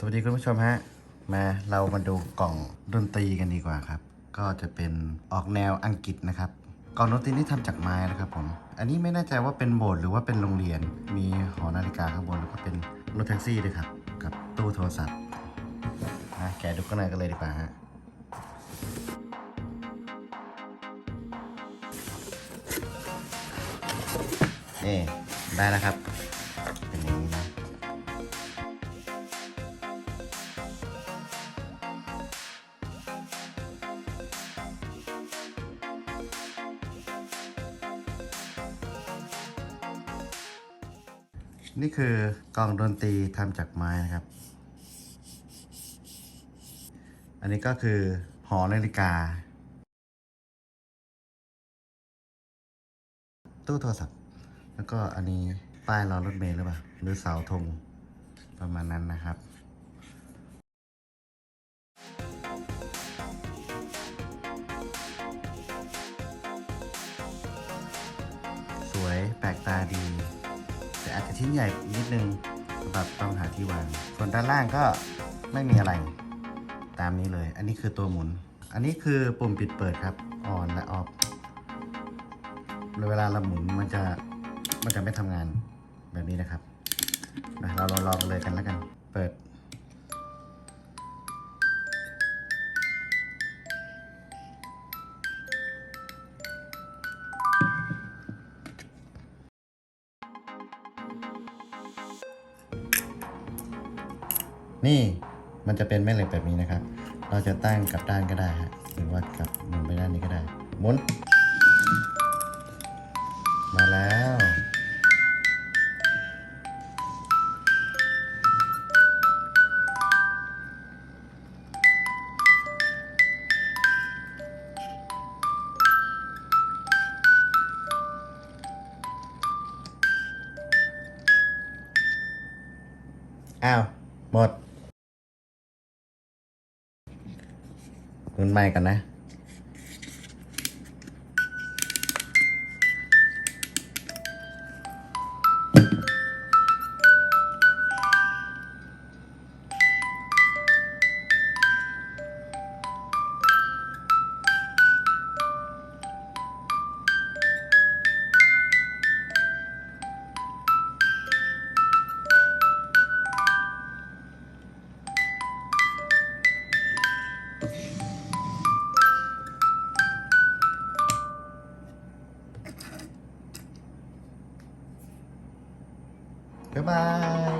สวัสดีคุณผู้ชมฮะ มาเรามาดูกล่องดนตรีกันดีกว่าครับ ก็จะเป็นออกแนวอังกฤษนะครับ กล่องดนตรีนี่ทำจากไม้นะครับผม อันนี้ไม่แน่ใจว่าเป็นโบสถ์หรือว่าเป็นโรงเรียน มีหอนาฬิกาข้างบนแล้วก็เป็นรถแท็กซี่ด้วยครับ กับตู้โทรศัพท์นะแกะดูข้างในกันเลยดีกว่าฮะนี่ได้แล้วครับ นี่คือกล่องดนตรีทำจากไม้นะครับ อันนี้ก็คือหอนาฬิกา ตู้โทรศัพท์ แล้วก็อันนี้ป้ายรอรถเมล์หรือเปล่า หรือเสาธงประมาณนั้นนะครับสวยแปลกตาดี อาจจะชิ้นใหญ่นิดนึงสำหรับต้องหาที่วาง ส่วนด้านล่างก็ไม่มีอะไร ตามนี้เลย อันนี้คือตัวหมุน อันนี้คือปุ่มปิดเปิดครับออนและออฟเวลาเราหมุนมันจะมันจะไม่ทำงานแบบนี้นะครับนะเราเราลองเลยกันแล้วกัน เปิด นี่มันจะเป็นแม่เหล็กแบบนี้นะครับ เราจะตั้งกลับด้านก็ได้ฮะหรือว่ากลับมุนไปด้านนี้ก็ได้หมุน มาแล้วอ้าว หมดห มุนไม้กันนะบ๊ายบาย